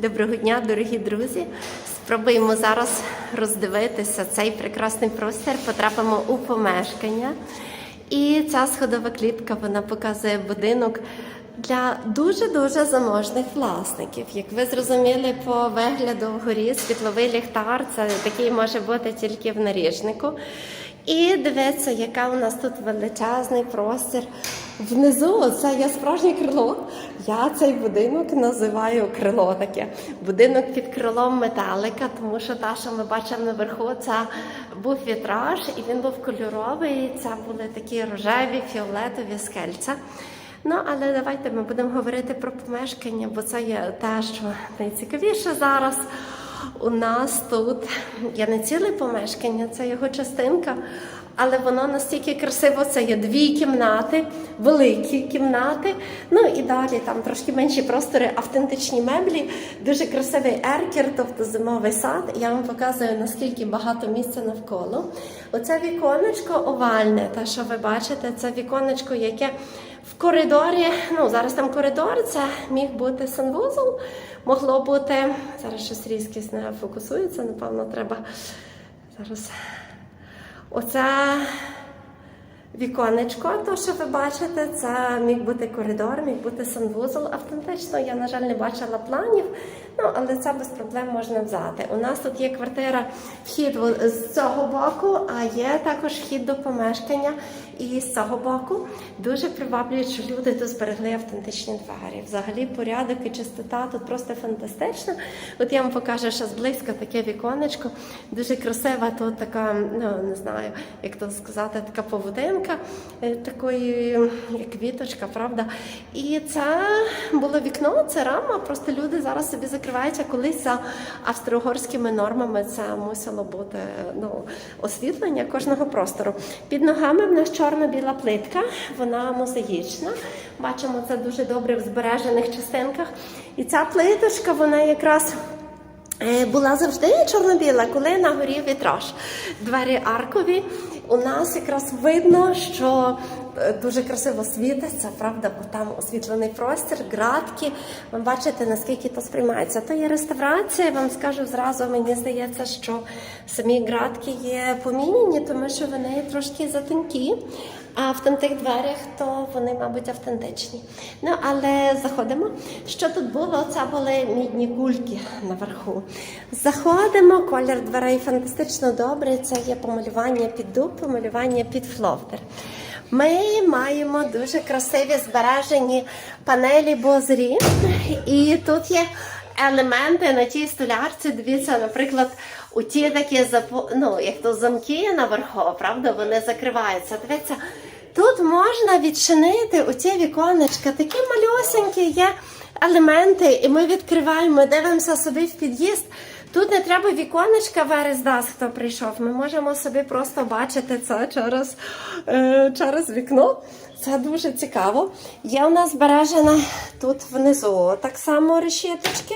Доброго дня, дорогі друзі. Спробуємо зараз роздивитися цей прекрасний простір. Потрапимо у помешкання. І ця сходова клітка вона показує будинок для дуже-дуже заможних власників. Як ви зрозуміли по вигляду вгорі, світловий ліхтар це такий може бути тільки в наріжнику. І дивіться, яка у нас тут величезний простір. Внизу це є справжнє крило. Я цей будинок називаю крило таке. Будинок під крилом металика, тому що та, що ми бачимо наверху, це був вітраж, і він був кольоровий. Це були такі рожеві, фіолетові скельця. Ну, але давайте ми будемо говорити про помешкання, бо це є те, що найцікавіше зараз. У нас тут є не ціле помешкання, це його частинка, але воно настільки красиво. Це є дві кімнати, великі кімнати. Ну і далі там трошки менші простори, автентичні меблі, дуже красивий еркер, тобто зимовий сад. Я вам показую наскільки багато місця навколо. Оце віконечко овальне, те, що ви бачите, це віконечко, яке коридорі. Ну зараз там коридор, це міг бути санвузол. Могло бути зараз щось різкість не фокусується. Напевно, треба зараз. Оце віконечко, то що ви бачите, це міг бути коридор, міг бути санвузол. Автентично я, на жаль, не бачила планів, ну але це без проблем можна взяти. У нас тут є квартира, вхід з цього боку, а є також вхід до помешкання. І з цього боку дуже приваблює, що люди тут зберегли автентичні двері. Взагалі порядок і чистота тут просто фантастична. От я вам покажу ще зблизька таке віконечко, дуже красива. Тут така, ну не знаю, як то сказати, така поводинка, е, такої, квіточка, правда. І це було вікно, це рама. Просто люди зараз собі закриваються. Колись за австро-угорськими нормами це мусило бути ну, освітлення кожного простору. Під ногами в нас чорно-біла плитка, вона мозаїчна. Бачимо це дуже добре в збережених частинках. І ця плиточка, вона якраз. Е, Була завжди чорно-біла, коли на горі вітраж. Двері аркові. У нас якраз видно, що е, дуже красиво світиться, правда, бо там освітлений простір, градки. Ви бачите, наскільки то сприймається. То є реставрація, вам скажу зразу, мені здається, що самі градки є поміняні, тому що вони трошки затонкі. А в тих дверях то вони, мабуть, автентичні. Ну, але заходимо. Що тут було? Це були мідні кульки наверху. Заходимо, колір дверей фантастично добрий. Це є помалювання під дуб, помалювання під фловдер. Ми маємо дуже красиві збережені панелі бозрі, і тут є елементи на тій столярці. Дивіться, наприклад, у ті такі ну, як то замки наверху, правда, вони закриваються. Дивіться, тут можна відчинити оці віконечка, такі малюсенькі є елементи, і ми відкриваємо, дивимося собі в під'їзд. Тут не треба віконечка верес хто прийшов. Ми можемо собі просто бачити це через, е, через вікно. Це дуже цікаво. Є у нас збережена тут внизу так само решіточки.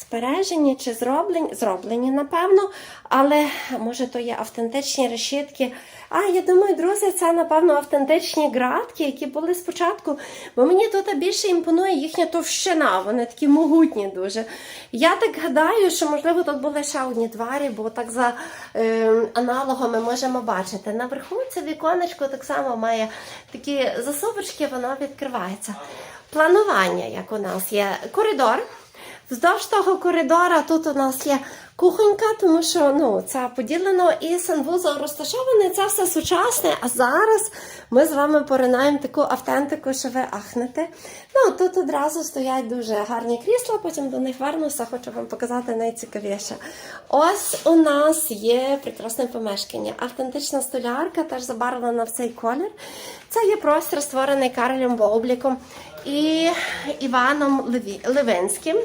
Збережені чи зроблені? Зроблені, напевно, але може то є автентичні решітки. А я думаю, друзі, це напевно автентичні градки, які були спочатку. Бо мені тут більше імпонує їхня товщина, вони такі могутні дуже. Я так гадаю, що можливо тут були ще одні двері, бо так за е, аналогами можемо бачити. Наверху це віконечко так само має такі засовочки, воно відкривається. Планування, як у нас є коридор. Вздовж того коридора тут у нас є кухонька, тому що ну, це поділено і санвузол розташований, це все сучасне. А зараз ми з вами поринаємо таку автентику, що ви ахнете. Ну, тут одразу стоять дуже гарні крісла, потім до них вернуся, хочу вам показати найцікавіше. Ось у нас є прекрасне помешкання. Автентична столярка, теж забарвлена в цей колір. Це є простір, створений Каролем Боубліком і Іваном. Левинським.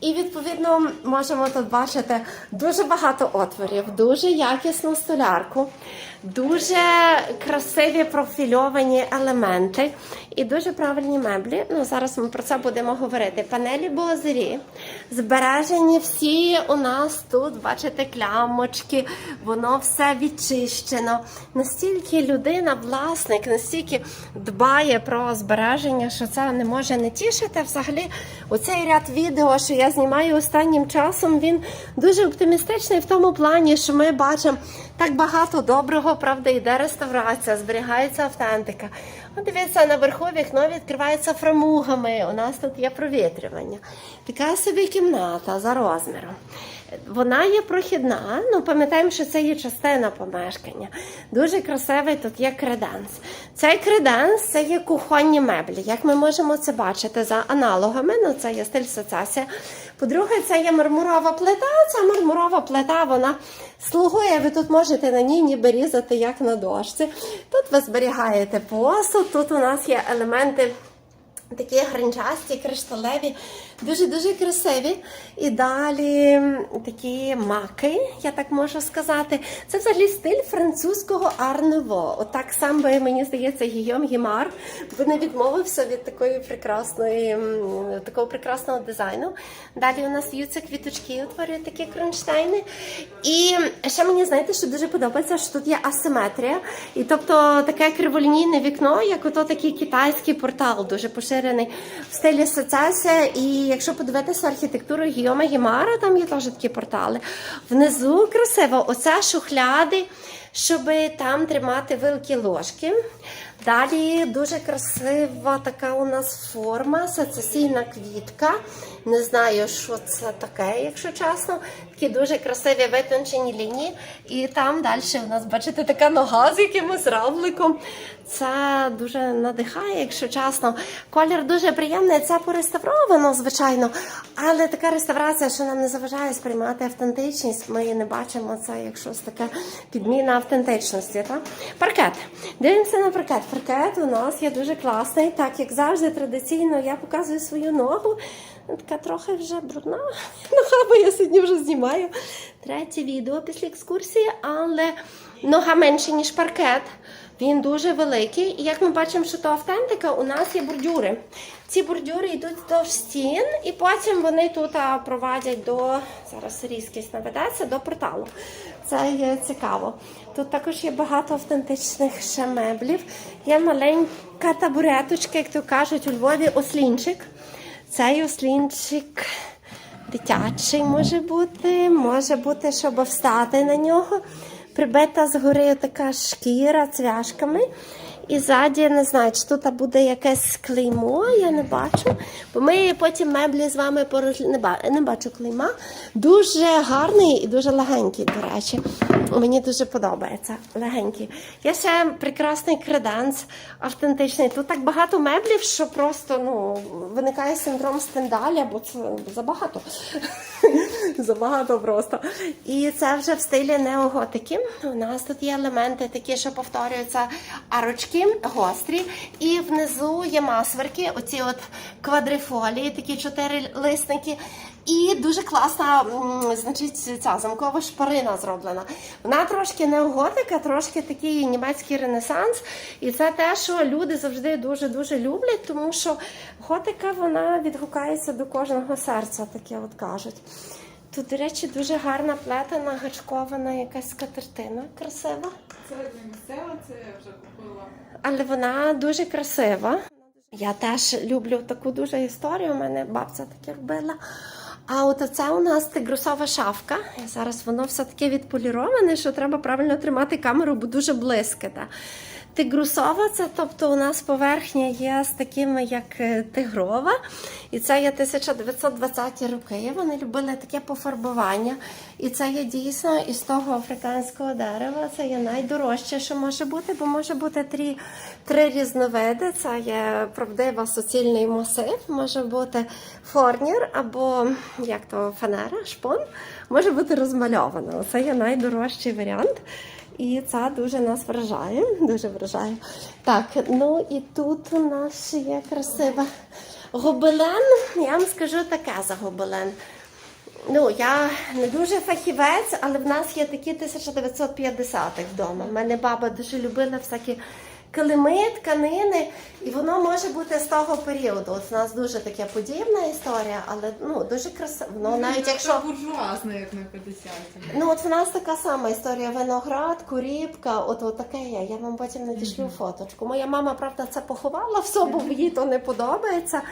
І відповідно можемо тут бачити дуже багато отворів, дуже якісну столярку, дуже красиві профільовані елементи і дуже правильні меблі. Ну зараз ми про це будемо говорити. Панелі Бозері збережені всі у нас тут. Бачите, клямочки, воно все відчищено. Настільки людина, власник, настільки дбає про збереження, що це не може не тішити. Взагалі, оцей ряд відео, що я знімаю останнім часом, він дуже оптимістичний в тому плані, що ми бачимо так багато доброго, правда, йде реставрація, зберігається автентика. От дивіться, наверху вікно відкривається фрамугами. У нас тут є провітрювання. Така собі кімната за розміром. Вона є прохідна, ну пам'ятаємо, що це є частина помешкання. Дуже красивий тут є креденс. Цей креденс це є кухонні меблі. Як ми можемо це бачити за аналогами, ну це є стиль сецесія. По-друге, це є мармурова плита. Ця мармурова плита вона слугує. Ви тут можете на ній ніби різати, як на дошці. Тут ви зберігаєте посуд, тут у нас є елементи. Такі гранчасті, кришталеві, дуже-дуже красиві. І далі такі маки, я так можу сказати. Це взагалі стиль французького арнево. Отак сам би, мені здається, Гійом Гімар би не відмовився від такої прекрасної, такого прекрасного дизайну. Далі у нас в'ються квіточки, утворюють такі кронштейни. І ще мені знаєте, що дуже подобається, що тут є асиметрія. І тобто таке криволінійне вікно, як ото такий китайський портал, дуже поширений в стилі сецесія. І якщо подивитися архітектуру Гіома Гімара, там є теж такі портали. Внизу красиво, оце шухляди, щоб там тримати великі ложки. Далі дуже красива така у нас форма, сецесійна квітка. Не знаю, що це таке, якщо чесно. Такі дуже красиві витончені лінії. І там далі у нас, бачите, така нога з якимось равликом. Це дуже надихає, якщо чесно. Колір дуже приємний. Це пореставровано, звичайно. Але така реставрація, що нам не заважає сприймати автентичність. Ми не бачимо це як щось таке підміна автентичності. Так? Паркет. Дивимося на паркет. Паркет у нас є дуже класний. Так як завжди традиційно я показую свою ногу. Така трохи вже брудна нога, бо я сьогодні вже знімаю третє відео після екскурсії, але нога менше, ніж паркет. Він дуже великий. І як ми бачимо, що то автентика, у нас є бордюри. Ці бордюри йдуть вздовж стін, і потім вони тут а, провадять до зараз різкість наведеться до порталу. Це є цікаво. Тут також є багато автентичних ще меблів. Є маленька табуреточка, як то кажуть, у Львові ослінчик. Цей ослінчик дитячий може бути, може бути, щоб встати на нього. Прибита згори така шкіра цвяшками. І ззаді, я не знаю, чи тут буде якесь клеймо, я не бачу. Бо ми потім меблі з вами пороз... не, ба... не бачу клейма. Дуже гарний і дуже легенький, до речі. Мені дуже подобається. Легенький. Є ще прекрасний креденс, автентичний. Тут так багато меблів, що просто ну, виникає синдром стендаля, бо це забагато. Забагато просто. І це вже в стилі неоготики. У нас тут є елементи такі, що повторюються арочки гострі. І внизу є масверки, оці от квадрифолії, такі чотири лисники. І дуже класна, значить, ця замкова шпарина зроблена. Вона трошки неоготика, трошки такий німецький ренесанс. І це те, що люди завжди дуже-дуже люблять, тому що готика вона відгукається до кожного серця, таке от кажуть. Тут, до речі, дуже гарна плетена, гачкована якась скатертина красива. Це не місцева, це я вже купила. Але вона дуже красива. Я теж люблю таку дуже історію. У мене бабця таке робила. А от це у нас тигрусова шафка. Зараз воно все таке відполіроване, що треба правильно тримати камеру, бо дуже близьке. Тигрусова, це тобто у нас поверхня є з такими, як е, тигрова. І це є 1920-ті роки. Вони любили таке пофарбування. І це є дійсно із того африканського дерева. Це є найдорожче, що може бути, бо може бути три, три різновиди. Це є правдива суцільний масив, може бути форнір або як то фанера, шпон, може бути розмальовано. Це є найдорожчий варіант. І це дуже нас вражає, дуже вражає. Так, ну і тут у нас є красива гобелен. Я вам скажу таке за гобелен. Ну, я не дуже фахівець, але в нас є такі 1950-х вдома. У мене баба дуже любила всякі килими, тканини, і воно може бути з того періоду. От у нас дуже таке подібна історія, але ну дуже красиво. Ну, навіть якщо буржуазна, як на 50-ті. Ну, от в нас така сама історія: виноград, куріпка, от, от таке є. Я вам потім надішлю фоточку. Моя мама, правда, це поховала в собі, бо їй то не подобається.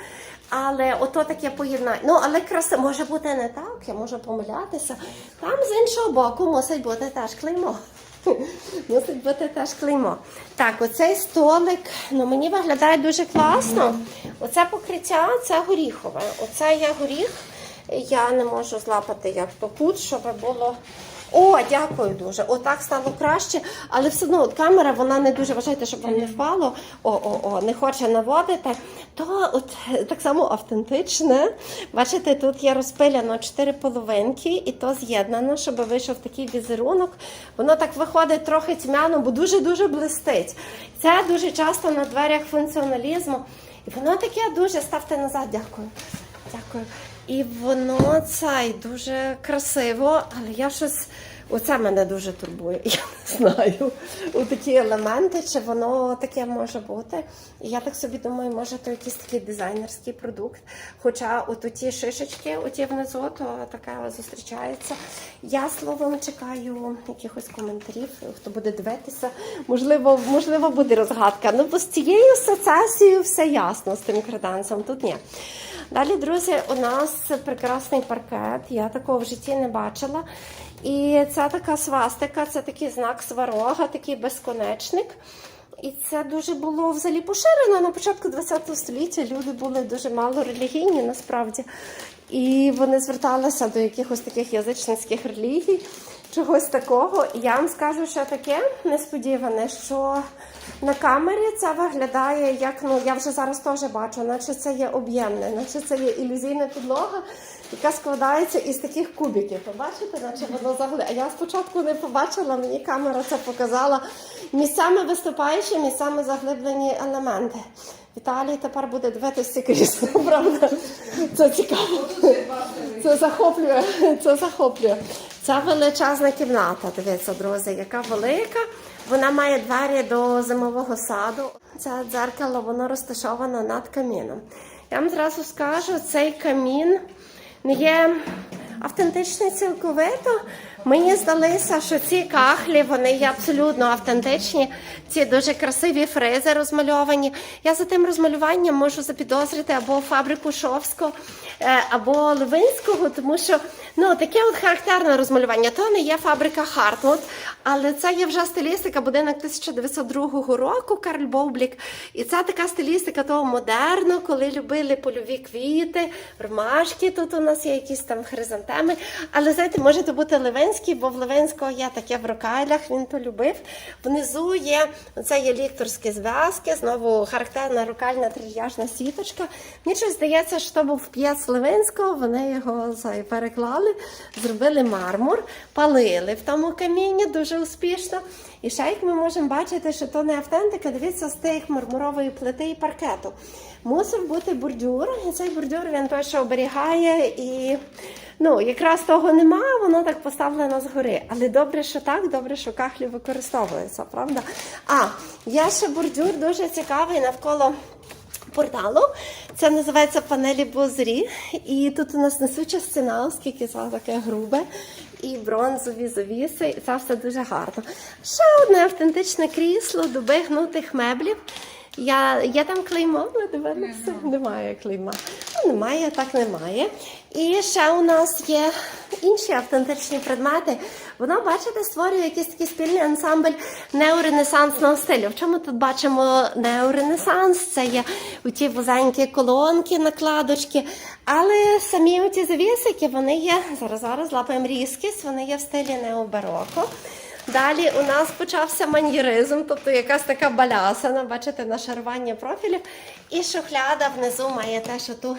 Але ото таке поєднання. Ну, але краси може бути не так, я можу помилятися. Там з іншого боку мусить бути теж клеймо. Мусить бути теж клеймо. Так, оцей столик, ну мені виглядає дуже класно. Оце покриття це горіхове. Оце є горіх. Я не можу злапати як то тут, щоб було. О, дякую дуже. Отак стало краще, але все одно от камера вона не дуже вважайте, щоб вам не впало. О, о, о, не хоче наводити. То от е, так само автентичне. Бачите, тут є розпиляно чотири половинки, і то з'єднано, щоб вийшов такий візерунок. Воно так виходить трохи тьмяно, бо дуже дуже блистить. Це дуже часто на дверях функціоналізму. І воно таке дуже ставте назад. Дякую. Дякую. І воно цей дуже красиво, але я щось. Оце мене дуже турбує. Я не знаю. У такі елементи, чи воно таке може бути. І я так собі думаю, може то якийсь такий дизайнерський продукт. Хоча от ті шишечки, оті внизу, то таке зустрічається. Я словом чекаю якихось коментарів, хто буде дивитися. Можливо, можливо, буде розгадка. Ну, бо з цією асоціацією все ясно з тим креденсом. Тут ні. Далі, друзі, у нас прекрасний паркет. Я такого в житті не бачила. І це така свастика, це такий знак сварога, такий безконечник. І це дуже було взагалі поширено на початку ХХ століття. Люди були дуже мало релігійні насправді. І вони зверталися до якихось таких язичницьких релігій, чогось такого. І я вам скажу, що таке несподіване, що на камері це виглядає як, ну я вже зараз теж бачу, наче це є об'ємне, наче це є ілюзійна підлога, яка складається із таких кубиків. Побачите, наче воно загли. А я спочатку не побачила, мені камера це показала. Місцями виступаючі, місцями заглиблені елементи. Віталій тепер буде дивитися крісло, правда? Це цікаво. Це захоплює. Це захоплює. Це величезна кімната. Дивіться, друзі, яка велика. Вона має двері до зимового саду. Це дзеркало, воно розташовано над каміном. Я вам зразу скажу, цей камін не є автентичний цілковито. Мені здалося, що ці кахлі вони є абсолютно автентичні. Ці дуже красиві фризи розмальовані. Я за тим розмалюванням можу запідозрити або фабрику Шовського, е, або Левинського, тому що ну таке от характерне розмалювання. То не є фабрика Хартмут, але це є вже стилістика будинок 1902 року Карл Бовблік. І це така стилістика того модерну, коли любили польові квіти, ромашки. Тут у нас є якісь там хризантеми. Але знаєте, може то бути Левинський, бо в Левинського є таке в рокайлях, він то любив. Внизу є це є лікторські зв'язки, знову характерна рукальна трильяжна сіточка. Мені щось здається, що то був п'єц Левинського, вони його переклали, зробили мармур, палили в тому камінні дуже успішно. І ще як ми можемо бачити, що то не автентика, дивіться з тих мармурової плити і паркету. Мусив бути бордюр, і цей бордюр він що оберігає і. Ну, якраз того нема, воно так поставлено згори. Але добре, що так, добре, що кахлі використовуються, правда? А, є ще бордюр дуже цікавий навколо порталу. Це називається панелі Бозрі. І тут у нас несуча стіна, оскільки це таке грубе, і бронзові завіси, і це все дуже гарно. Ще одне автентичне крісло до гнутих меблів. Я, є там клеймо, ви дивилися? Немає клейма. Ну, немає, так немає. І ще у нас є інші автентичні предмети. Воно, бачите, створює якийсь такий спільний ансамбль неоренесансного стилю. В чому тут бачимо неоренесанс? Це є ті вузенькі колонки, накладочки. Але самі оці завісики, вони є, зараз зараз лапаємо різкість, вони є в стилі необароко. Далі у нас почався маньєризм, тобто якась така балясана, бачите, нашарування профілів. І шухляда внизу має те, що тут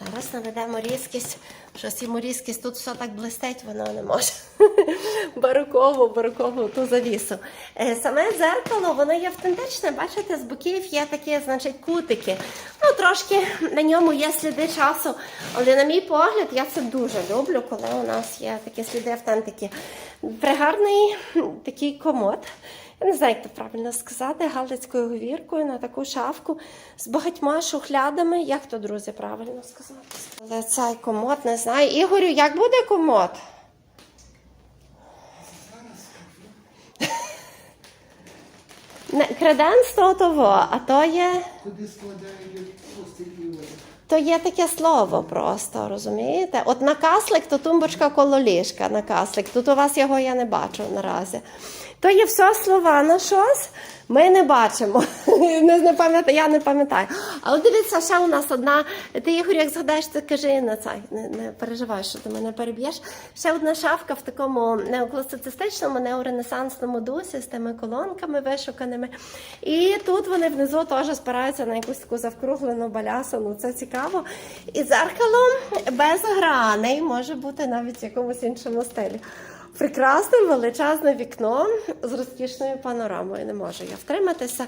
зараз наведемо різкість. Щось йому різкість, тут все так блистить, воно не може. Бароково, бароково ту завісу. Е, Саме дзеркало, воно є автентичне, бачите, з боків є такі, значить, кутики. Ну, трошки на ньому є сліди часу. Але на мій погляд, я це дуже люблю, коли у нас є такі сліди автентики. Пригарний такий комод. Я не знаю, як це правильно сказати, галицькою говіркою на таку шафку з багатьма шухлядами. Як то, друзі, правильно сказати? Але цей комод не знаю. Ігорю, як буде комод? Креденс то того, а то є. Куди складають постіль і воду. То є таке слово просто, розумієте? От на каслик то тумбочка коло ліжка, на каслик. Тут у вас його я не бачу наразі. То є все слова на щось. Ми не бачимо. не, пам'ятаю, я не пам'ятаю. Але дивіться, ще у нас одна. Ти Ігор, як згадаєш, ти кажи на цей, не, не переживай, що ти мене переб'єш. Ще одна шафка в такому неокласицистичному, неоренесансному дусі з тими колонками вишуканими. І тут вони внизу теж спираються на якусь таку завкруглену балясину. Це цікаво. І дзеркало без граней може бути навіть в якомусь іншому стилі. Прекрасне величезне вікно з розкішною панорамою. Не можу я втриматися.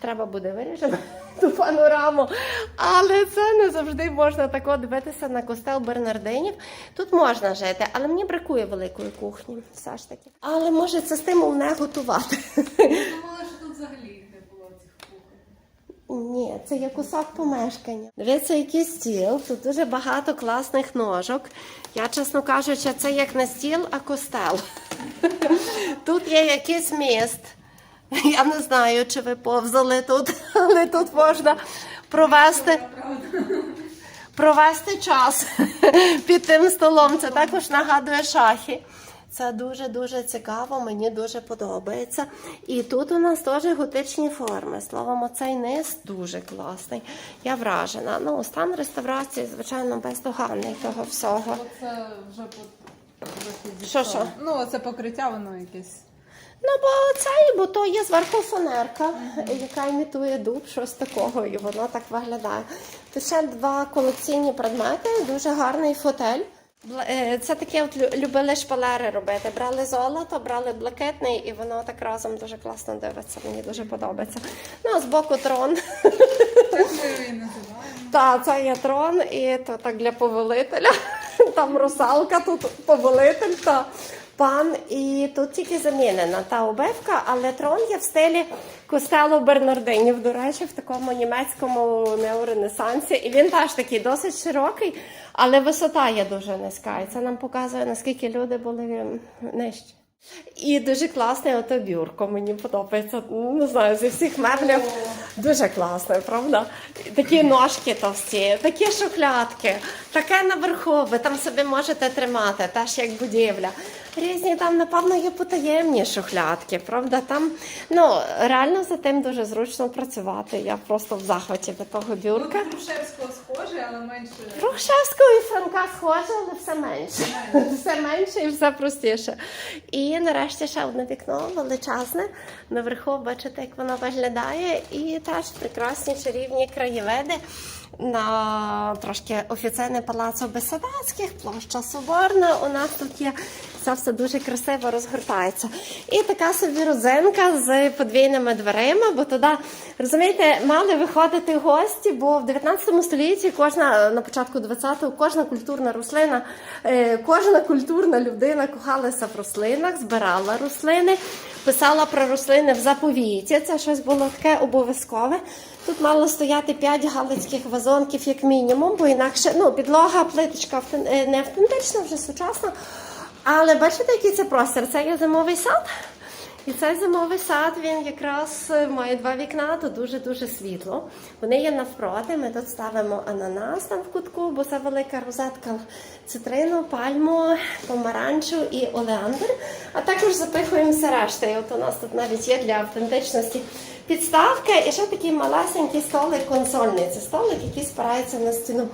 Треба буде вирішити ту панораму. Але це не завжди можна тако дивитися на костел Бернардинів. Тут можна жити, але мені бракує великої кухні. Все ж таки. Але може це стимул не готувати. Думала, що тут взагалі не було цих кухонь. Ні, це є кусок помешкання. Дивіться, який стіл. Тут дуже багато класних ножок. Я, чесно кажучи, це як не стіл, а костел. Тут є якийсь міст. Я не знаю, чи ви повзали тут, але тут можна провести, провести час під тим столом. Це також нагадує шахи. Це дуже дуже цікаво, мені дуже подобається. І тут у нас теж готичні форми. Словом, оцей низ дуже класний. Я вражена. Ну, стан реставрації, звичайно, бездоганний того всього. Оце вже по Що, що? Ну, це покриття, воно якесь. Ну, бо цей, бо то є зверху фанерка, яка імітує дуб, щось такого, і воно так виглядає. Тут ще два колекційні предмети, дуже гарний фотель. Е, Це таке от любили шпалери робити. Брали золото, брали блакитний, і воно так разом дуже класно дивиться. Мені дуже подобається. Ну, а збоку трон. Так ми його називаємо. Та, це є трон, і то так для повелителя. Там русалка, тут повелитель та пан. І тут тільки замінена та обивка, але трон є в стилі костелу Бернардинів, до речі, в такому німецькому неоренесансі. І він теж такий досить широкий, але висота є дуже низька. І це нам показує, наскільки люди були нижчі. І дуже класне ото бюрко, мені подобається. Не знаю, зі всіх меблів дуже класне, правда? Такі ножки товсті, такі шухлядки, таке наверху, ви там собі можете тримати, теж як будівля. Різні там, напевно, є потаємні шухлядки, правда? Там ну реально за тим дуже зручно працювати. Я просто в захваті від того Ну, бюрка. Грушевського схоже, але менше. Грушевського і Франка схоже, але все менше. Все менше і все простіше. І нарешті ще одне вікно величезне. Наверху бачите, як воно виглядає, і теж прекрасні чарівні краєвиди на трошки офіційне палацу Бесідацьких, площа Соборна. У нас тут є це все дуже красиво розгортається. І така собі родзинка з подвійними дверима, бо туди, розумієте, мали виходити гості, бо в 19 столітті кожна на початку 20-го кожна культурна рослина, е, кожна культурна людина кохалася в рослинах, збирала рослини, писала про рослини в заповіті. Це щось було таке обов'язкове. Тут мало стояти 5 галицьких вазонків, як мінімум, бо інакше ну, підлога, плиточка е, не автентична, вже сучасна. Але бачите, який це простір? Це є зимовий сад. І цей зимовий сад він якраз е, має два вікна, то дуже-дуже світло. Вони є навпроти. Ми тут ставимо ананас там в кутку, бо це велика розетка цитрину, пальму, помаранчу і олеандр. А також запихуємо все решта. І от у нас тут навіть є для автентичності підставка і ще такий малесенький столик консольний. Це столик, який спирається на стіну.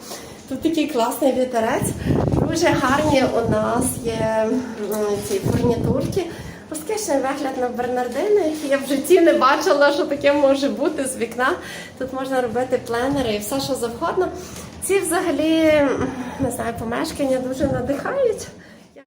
Тут такий класний вітерець. Дуже гарні у нас є ці фурнітурки. Розкішний вигляд на Бернардини. Я в житті не бачила, що таке може бути з вікна. Тут можна робити пленери і все, що завгодно. Ці взагалі не знаю, помешкання дуже надихають.